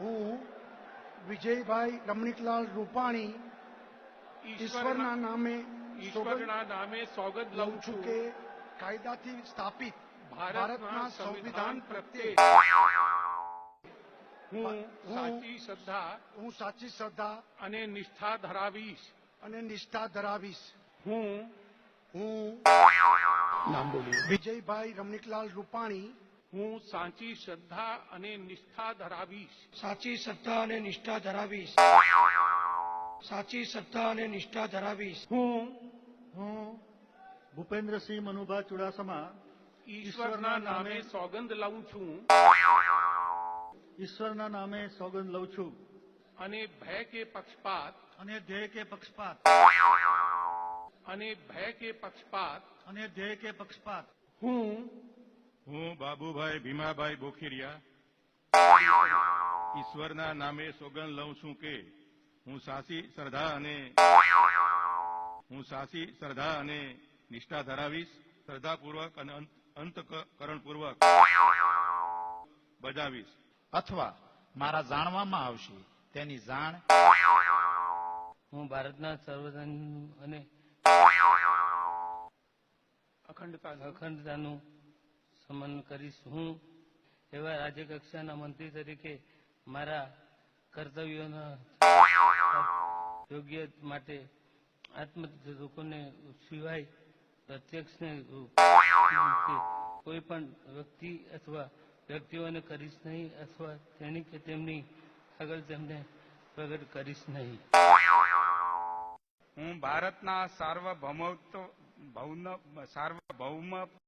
હું વિજયભાઈ રમણીકલાલ રૂપાણી ઈશ્વરના નામે ઈશ્વરના નામે સોગંદ લઉં છું કે કાયદાથી સ્થાપિત ભારતના સંવિધાન પ્રત્યે. હું સાચી શ્રદ્ધા હું સાચી શ્રદ્ધા અને નિષ્ઠા ધરાવીશ. અને નિષ્ઠા ધરાવીશ. હું હું નામ બોલીએ. વિજયભાઈ રમણીકલાલ રૂપાણી હું સાચી શ્રદ્ધા અને નિષ્ઠા ધરાવીશ. સાચી શ્રદ્ધા અને નિષ્ઠા ધરાવીશ. સાચી શ્રદ્ધા અને નિષ્ઠા ધરાવીશ. હું હું ભૂપેન્દ્રસિંહ મનુભા ચુડાસમા ઈશ્વરના નામે સોગંદ લઉં છું. ઈશ્વરના નામે સોગંદ લઉં છું. અને ભય કે પક્ષપાત. અને ધ્યેય કે પક્ષપાત. અને ભય કે પક્ષપાત. અને ધ્યેય કે પક્ષપાત. હું હું બાબુભાઈ ભીમાભાઈ બોખીરિયા. ઈશ્વરના નામે સોગંદ લઉં છું કે હું સાચી શ્રદ્ધા અને હું સાચી શ્રદ્ધા અને નિષ્ઠા ધરાવીશ શ્રદ્ધાપૂર્વક અને અંતકરણપૂર્વક બજાવીશ. અથવા મારા જાણવામાં આવશે તેની જાણ હું ભારતના સર્વધન અને અખંડતા અખંડતાનું સમન કરીશ હું એવા રાજ્યકક્ષાના મંત્રી તરીકે મારા કર્તવ્યોના યોગ્ય માટે આત્મ લોકોને સિવાય પ્રત્યક્ષને કોઈ પણ વ્યક્તિ અથવા વ્યક્તિઓને કરીશ નહીં અથવા તેની કે તેમની આગળ તેમને પ્રગટ કરીશ નહીં. હું ભારતના સાર્વભૌમત્વ સાર્વભૌમ